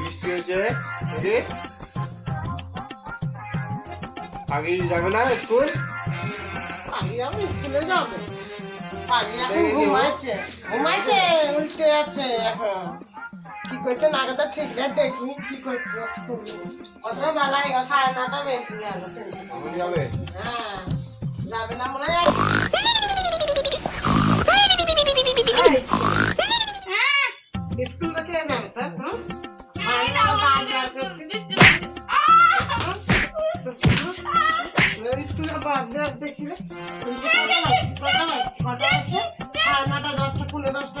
বৃষ্টি হয়েছে। আগে যাবে না স্কুল? আগে আমি স্কুলে যাব। আগে এখন ঘুমাইছে। ঘুমাইছে উল্টে এখন। কি করছে না কথা ঠিক না কি করছে কতটা বেলা সাড়ে নটা বেজে যাবে? হ্যাঁ যাবে না মনে হয়। এই, স্কুলটা কে যাবে তার স্কুলে বাদ দেওয়ার দেখি বাজছে? সাড়ে নটা দশটা পনেরো দশটা।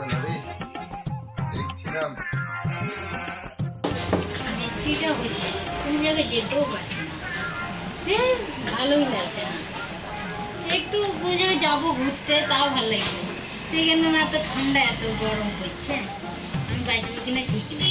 গেল রে। দেখছিলাম। বৃষ্টিটা হচ্ছে কোন জায়গায় যেতেও পারছি না। লাগছে না। একটু কোনো জায়গায় যাব ঘুরতে, তাও ভালো লাগবে সেখানে না এত ঠান্ডা, এত গরম করছে আমি বাঁচবো কিনা ঠিক নেই